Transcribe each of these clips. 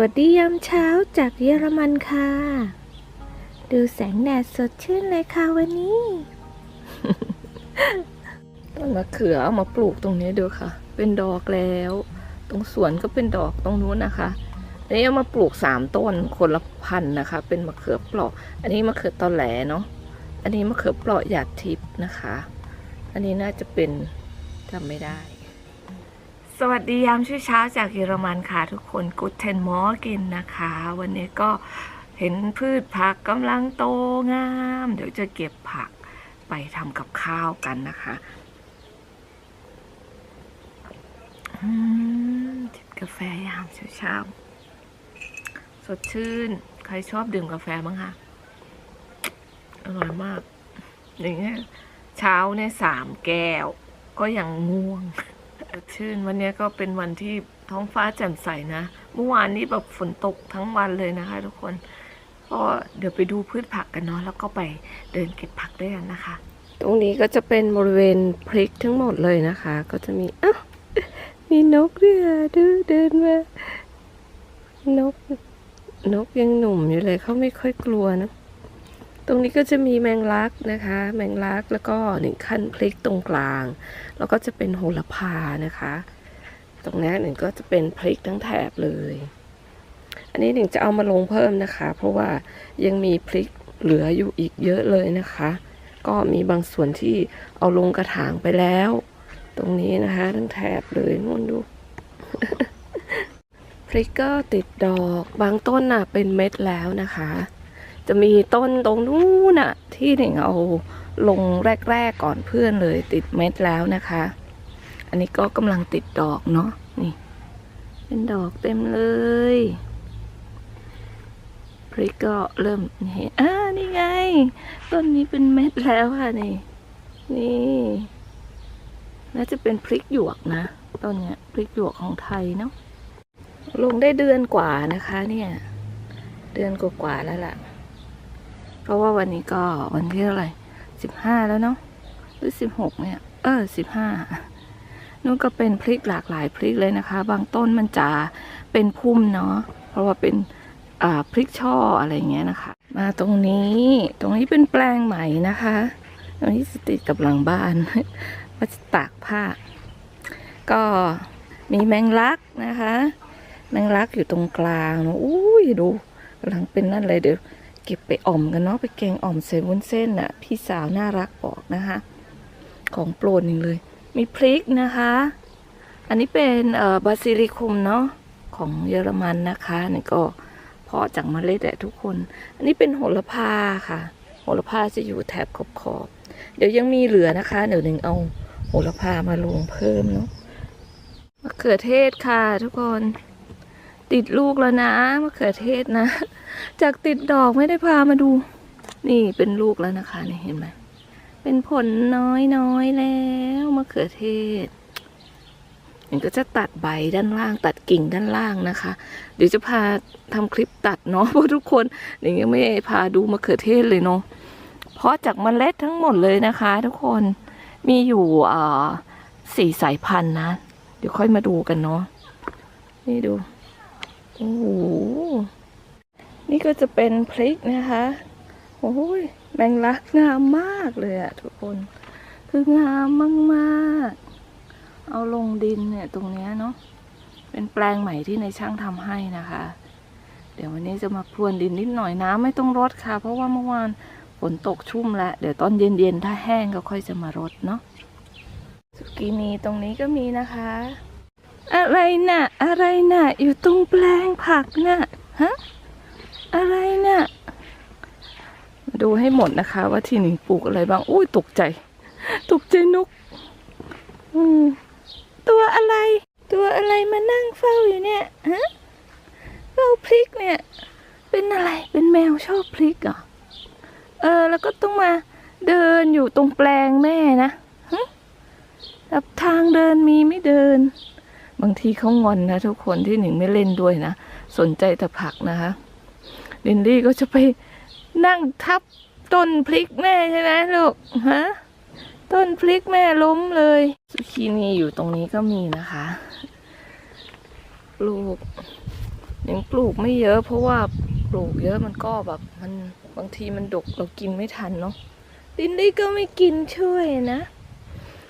วัสดียามเช้าจากเยอรมันค่ะ ดูแสงแดดสดชื่นเลยค่ะวันนี้ต้นมะเขือเอามาปลูกตรงนี้ดูค่ะ เป็นดอกแล้ว ตรงสวนก็เป็นดอกตรงนู้นนะคะอันนี้เอามาปลูกสามต้นคนละพันนะคะ เป็นมะเขือเปราะ อันนี้มะเขือตอแหลเนาะอันนี้มะเขือเปราะหยาดทิพย์นะคะ อันนี้น่าจะเป็นจำไม่ได้ สวัสดียามเช้าจากเยอรมันค่ะทุกคนกูเทนมอกินนะคะ วันนี้ก็เห็นพืชผักกำลังโตงาม เดี๋ยวจะเก็บผักไปทำกับข้าวกันนะคะจิบกาแฟยามเช้าสดชื่น ใครชอบดื่มกาแฟบ้างคะอร่อยมาก อย่างเงี้ยเช้าเนี่ยสามแก้ว ก็ยังง่วง ดชื่น วันนี้ก็เป็นวันที่ท้องฟ้าแจ่มใสนะ เมื่อวานนี้แบบฝนตกทั้งวันเลยนะคะ ทุกคน ก็เดี๋ยวไปดูพืชผักกันเนาะ แล้วก็ไปเดินเก็บผักด้วยกันนะคะ ตรงนี้ก็จะเป็นบริเวณพริกทั้งหมดเลยนะคะ ก็จะมีอ้าวมีนกด้วยอะดูเดินมานก นกยังหนุ่มอยู่เลยเขาไม่ค่อยกลัวนะ ตรงนี้ก็จะมีแมงลักนะคะ แมงลักแล้วก็หนึ่งขั้นพริกตรงกลาง แล้วก็จะเป็นโหระพานะคะ ตรงนี้หนึ่งก็จะเป็นพริกทั้งแถบเลย อันนี้หนึ่งจะเอามาลงเพิ่มนะคะ เพราะว่ายังมีพริกเหลืออยู่อีกเยอะเลยนะคะ ก็มีบางส่วนที่เอาลงกระถางไปแล้ว ตรงนี้นะคะ ทั้งแถบเลยนู่นดูพริกก็ติดดอกบางต้นน่ะเป็นเม็ดแล้วนะคะ จะมีต้นตรงนู้นน่ะ ที่หนึ่งเอาลงแรกๆก่อนเพื่อนเลยติดเม็ดแล้วนะคะ อันนี้ก็กำลังติดดอกเนาะนี่ เป็นดอกเต็มเลยพริกก็เริ่มเห็นอ่านี่ไง ต้นนี้เป็นเม็ดแล้วค่ะนี่ นี่น่าจะเป็นพริกหยวกนะต้นเนี้ยพริกหยวกของไทยเนาะลงได้เดือนกว่านะคะ เนี่ย เดือนกว่าๆแล้วล่ะ เพราะว่าวันนี้ก็วันที่เท่าไหร่สิบห้าแล้วเนาะหรือสิบหกเนี่ย เออสิบห้านู่นก็เป็นพริกหลากหลายพริกเลยนะคะ บางต้นมันจะเป็นพุ่มเนาะเพราะว่าเป็นพริกช่ออะไรเงี้ยนะคะ มาตรงนี้ตรงนี้เป็นแปลงใหม่นะคะตรงนี้ติดกับหลังบ้านว่าจะตากผ้า ก็มีแมงลักนะคะ แมงลักอยู่ตรงกลางนะอุ้ยดูกำลังเป็นนั่นเลยเดี๋ยว เก็บไปอ่อมกันเนาะไปแกงอ่อมใส่วุ้นเส้นน่ะ พี่สาวน่ารักบอกนะคะ ของโปรดหนึ่งเลย มีพริกนะคะ อันนี้เป็นเอ่อบาซิลิคุมเนาะของเยอรมันนะคะนี่ก็เพาะจากเมล็ดแหละทุกคน อันนี้เป็นโหระพาค่ะ โหระพาจะอยู่แถบขอบขอบเดี๋ยวยังมีเหลือนะคะ เดี๋ยวหนึ่งเอาโหระพามาลงเพิ่มเนาะมะเขือเทศค่ะ ทุกคน ติดลูกแล้วนะมะเขือเทศนะ จากติดดอกไม่ได้พามาดู นี่เป็นลูกแล้วนะคะนี่เห็นไหมเป็นผลน้อยๆแล้วมะเขือเทศมันก็จะตัดใบด้านล่าง ตัดกิ่งด้านล่างนะคะ เดี๋ยวจะพาทำคลิปตัดเนาะเพราะทุกคนหนิงยังไม่พาดูมะเขือเทศเลยเนาะเพราะจากเมล็ดทั้งหมดเลยนะคะ ทุกคนมีอยู่อ่าสี่สายพันธุ์นะ เดี๋ยวค่อยมาดูกันเนาะนี่ดูโอ้โห นี่ก็จะเป็นพริกนะคะ โอ้ยแมงลักงามมากเลยอะทุกคน คืองามมากๆ เอาลงดินเนี่ยตรงเนี้ยเนาะ เป็นแปลงใหม่ที่ในช่างทำให้นะคะ เดี๋ยววันนี้จะมาพรวนดินนิดหน่อยน้ำไม่ต้องรดค่ะ เพราะว่าเมื่อวานฝนตกชุ่มแล้ว เดี๋ยวตอนเย็นๆ ถ้าแห้งก็ค่อยจะมารดเนาะสุกินีตรงนี้ก็มีนะคะ อะไรน่ะ อะไรน่ะ อยู่ตรงแปลงผักน่ะฮะ อะไรเน่ะมาดูให้หมดนะคะ ว่าที่หนึ่งปลูกอะไรบ้าง อุ้ยตกใจ ตกใจนก อืม ตัวอะไร ตัวอะไรมานั่งเฝ้าอยู่เนี่ย ฮะ เฝ้าพริกเนี่ย เป็นอะไร เป็นแมวชอบพริกเหรอ เออ แล้วก็ต้องมาเดินอยู่ตรงแปลงแม่นะฮะแบบทางเดินมีไม่เดิน บางทีเขางอนนะทุกคนที่หนึ่งไม่เล่นด้วยนะ สนใจแต่ผักนะคะ ลินลี่ก็จะไปนั่งทับต้นพริกแม่ใช่ไหมลูกฮะต้นพริกแม่ล้มเลยซุกินีอยู่ตรงนี้ก็มีนะคะลูกยังปลูกไม่เยอะ เพราะว่าปลูกเยอะมันก็แบบมันบางทีมันดกเรากินไม่ทันเนาะลินดี้ก็ไม่กินช่วยนะ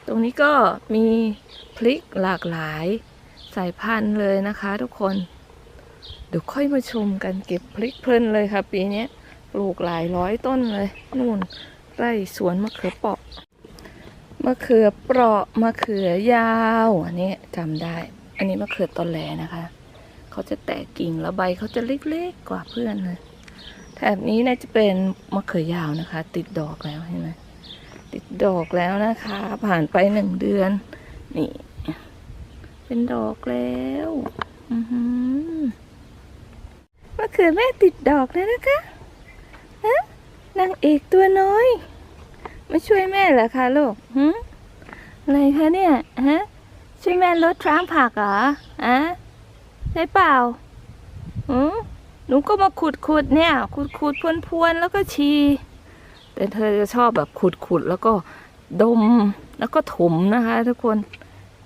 ตรงนี้ก็มีพริกหลากหลายสายพันธุ์เลยนะคะทุกคน เดี๋ยวค่อยมาชมกันเก็บพริกเพลินเลยค่ะ ปีนี้ปลูกหลายร้อยต้นเลยนู่นไร่สวนมะเขือเปราะมะเขือเปราะมะเขือยาวอันนี้จำได้ อันนี้มะเขือตอแหลนะคะ เขาจะแตกกิ่งแล้วใบเขาจะเล็กๆกว่าเพื่อนเลยแถบนี้น่าจะเป็นมะเขือยาวนะคะ ติดดอกแล้วเห็นไหมติดดอกแล้วนะคะ ผ่านไปหนึ่งเดือน นี่ เป็นดอกแล้ว เขือแม่ติดดอกแล้วนะคะฮะนางเอกตัวน้อย มาช่วยแม่เหรอคะลูกหืมอะไรคะเนี่ยฮะช่วยแม่ลดทรามผักเหรออะใช่เปล่าหืมหนูก็มาขุดขุดเนี่ย ขุดขุดพวนพวนๆแล้วก็ชีแต่เธอจะชอบแบบขุดขุดแล้วก็ดมแล้วก็ถมนะคะ ทุกคน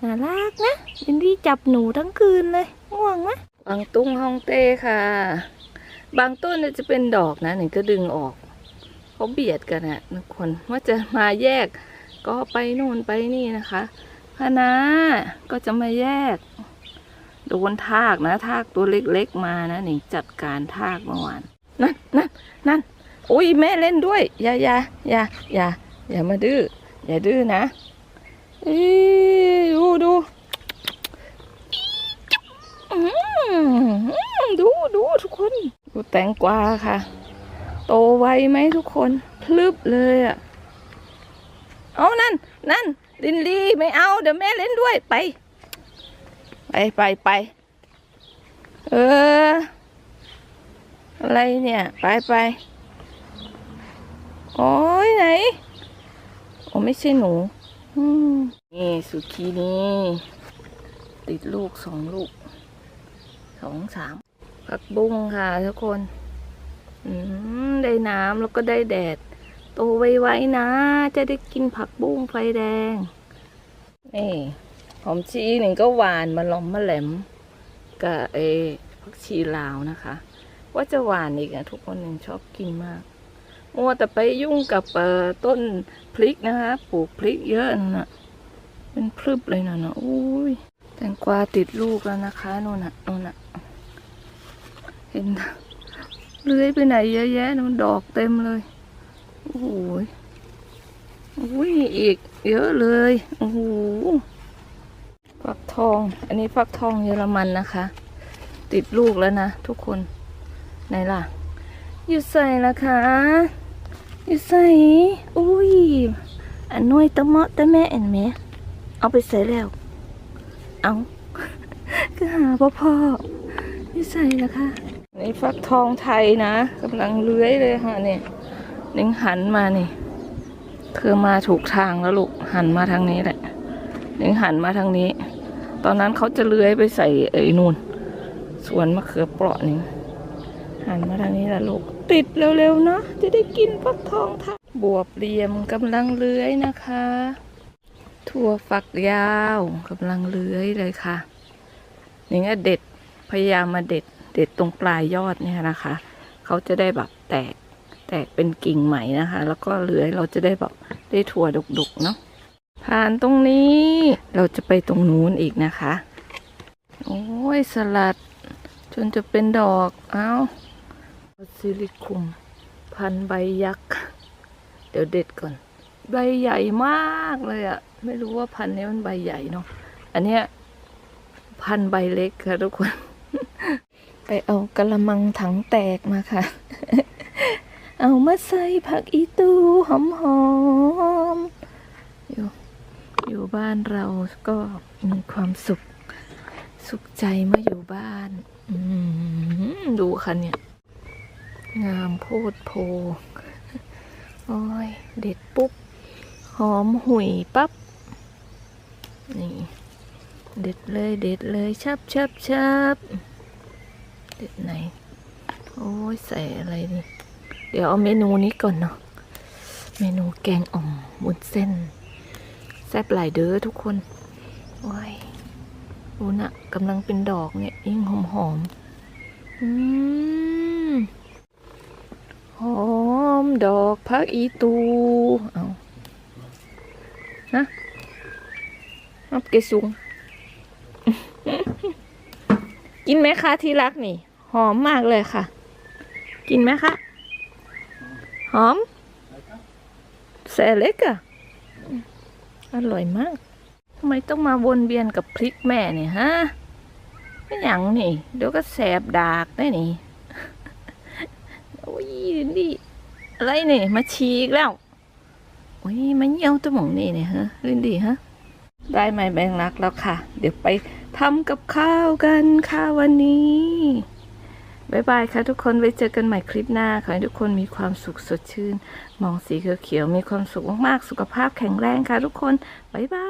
น่ารักนะยินดีจับหนูทั้งคืนเลยง่วงไหมบางตุ้งฮองเต้ค่ะ บางต้นน่จะเป็นดอกนะหนึ่งก็ดึงออกเขาเบียดกันอะทุกคนว่าจะมาแยก ก็ไปโน่นไปนี่นะคะคณะก็จะมาแยก โดนทากนะ ทากตัวเล็กๆมานะหนิงจัดการทากเมื่อวานนั่นนั่นนั่นโอ้ยแม่เล่นด้วย อย่าอย่าอย่าอย่าอย่ามาดื้ออย่าดื้อนะอีดูดูดูดูทุกคน ดูแตงกวาค่ะ โตไวไหมทุกคนพลึบเลยอะเอานั่น นั่น ลินลี่ไม่เอา เดี๋ยวแม่เล่นด้วยไป ไปไปไปเออ อะไรเนี่ย ไปไปโอ้ยไหนโอ้ไม่ใช่หนูนี่สุขีนี่ ติดลูกสองลูกสองสาม ผักบุ้งค่ะทุกคนได้น้ำแล้วก็ได้แดด โตไวๆนะ จะได้กินผักบุ้งไฟแดง นี่หอมชีหนึ่งก็หวานมาล้อมมาแหลมกับไอ้ผักชีลาวนะคะ ว่าจะหวานอีกอะทุกคนหนึ่งชอบกินมาก มัวแต่ไปยุ่งกับต้นพริกนะคะปลูกพริกเยอะน่ะเป็นพรึบเลยนะนะอุ้ยแตงกวาติดลูกแล้วนะคะโน่นน่ะโน่นน่ะ เห็นเลื้อยไปไหนเยอะแยะนะมันดอกเต็มเลย โอ้โหยโอ้ยอีก เยอะเลย โอ้โหฟักทอง อันนี้ฟักทองเยอรมันนะคะ ติดลูกแล้วนะทุกคน ไหนล่ะอยู่ใส่ละคะอยู่ใส่อุ้ยอันน้อยตะเมาะตะแม่เห็นไหมเอาไปใส่แล้ว เอาก็หาพ่อพ่ออยู่ใส่ละคะ นี่ฟักทองไทยนะกำลังเลื้อยเลยค่ะเนี่ยนิงหันมานี่เธอมาถูกทางแล้วลูกหันมาทางนี้แหละนิงหันมาทางนี้ ตอนนั้นเขาจะเลื้อยไปใส่ไอ้นู่นสวนมะเขือเปราะนี่หันมาทางนี้แหละลูก ติดเร็วๆเนาะจะได้กินฟักทองค่ะบวบเหลี่ยมกำลังเลื้อยนะคะ ถั่วฝักยาวกำลังเลื้อยเลยค่ะนี่ก็เด็ดพยายามมาเด็ด เด็ดตรงปลายยอดเนี่ยนะคะ เขาจะได้แบบแตกแตกเป็นกิ่งใหม่นะคะ แล้วก็เลื้อยเราจะได้แบบได้ถั่วดกๆเนาะผ่านตรงนี้เราจะไปตรงนู้นอีกนะคะ โอ้ยสลัด จนจะเป็นดอกเอาซิลิคุม พันใบยักษ์ เดี๋ยวเด็ดก่อน ใบใหญ่มากเลยอะไม่รู้ว่าพันนี้มันใบใหญ่เนาะอันเนี้ยพันใบเล็กค่ะทุกคน ไปเอากระมังถังแตกมาค่ะ เอามาใส่ผักอีตูหอมๆอยู่อยู่บ้านเราก็มีความสุข สุขใจเมื่ออยู่บ้านดูค่ะเนี่ย งามโพดโพโอ้ย เด็ดปุ๊บ หอมหุยปั๊บ นี่ เด็ดเลย เด็ดเลยชับชับชับ เด็ดไหน โอ้ยใส่อะไรนี่ เดี๋ยวเอาเมนูนี้ก่อนเนาะ เมนูแกงอ่อมวุ้นเส้น แซ่บหลายเด้อทุกคนโอ้ยดูนะกำลังเป็นดอกเนี่ยยิ่งหอมหอมอืมหอมดอกพักอีตู เอานะอับเกซุง กินไหมคะที่รักนี่ หอมมากเลยค่ะ กินไหมคะ หอมแสเล็กอะอร่อยมากทำไมต้องมาวนเวียนกับพริกแม่เนี่ยฮะไม่หยังนี่ เดี๋ยวก็แสบดากได้นี่โอ้ยนี่อะไรนี่มาฉีกแล้วโอ้ยมันเหี่ยวตัวหมองนี่เนี่ยฮะลินดีฮะได้ไหมแบงรักแล้วค่ะ เดี๋ยวไปทำกับข้าวกันค่ะวันนี้ บายบายค่ะทุกคนไว้เจอกันใหม่คลิปหน้า ขอให้ทุกคนมีความสุขสดชื่น มองสีเขียวๆมีความสุขมากๆ สุขภาพแข็งแรงค่ะทุกคนบายบาย